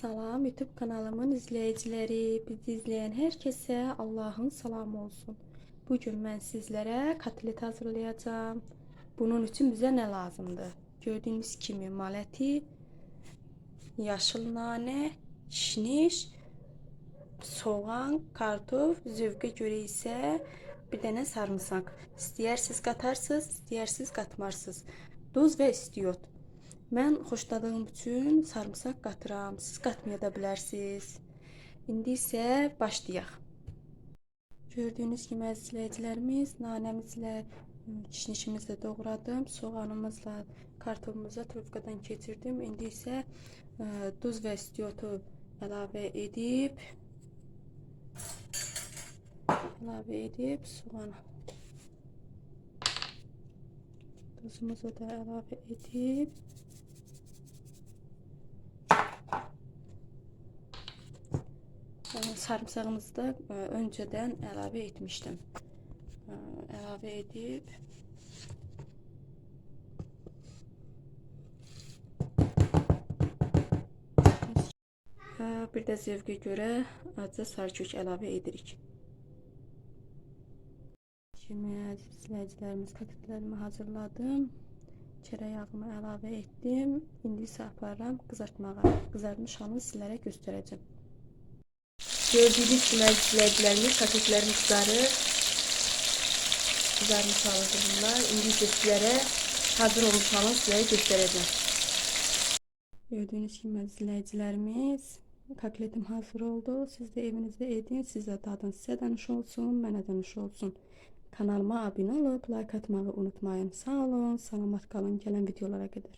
Salam YouTube kanalımın izleyicileri, bizi izleyen herkese Allah'ın salamı olsun. Bugün ben sizlere kotlet hazırlayacağım. Bunun için bize ne lazımdı? Gördüğünüz kimi maleti, yaşıl nane, şniş, soğan, kartof, zövqə göre ise bir dənə sarımsak. İstəyirsiniz qatarsınız, istəyirsiniz qatmarsınız. Duz və istiyot. Mən xoşladığım üçün sarımsaq qatıram. Siz qatmaya da bilərsiniz. İndi isə başlayaq. Gördüyünüz kimi əziz izləyicilərimiz, nanəmizlə, kişnişimizlə doğradım. Soğanımızla, kartofumuza trubkadan keçirdim. İndi isə ə, duz və istiyotu əlavə edib əlavə edib soğan Tuzumuzu da əlavə edib sarımsağımızı da e, önceden əlavə etmişdim. Ee, Əlavə edib Ee, bir də zövqə görə acı sarkök əlavə edirik. Şimdi əziz izləyicilərimiz kotletlərimi hazırladım. Çörək yağımı əlavə etdim. İndi isə aparıram qızartmağa. Qızarmış halını sizlərə göstərəcəm. Gördüğünüz gibi izleyicilerimiz paketlerim kızarır. Kızarmış halde bunlar. İndi ise sizlere hazır olmuş halini sizlere göstereceğim. Gördüğünüz gibi izleyicilerimiz kakletim hazır oldu. Siz de evinizde edin. Size tadın size danış olsun. Bana danış olsun. Kanalıma abone olup like atmayı unutmayın. Sağ olun. Selamat kalın. Gelen videolara kadar.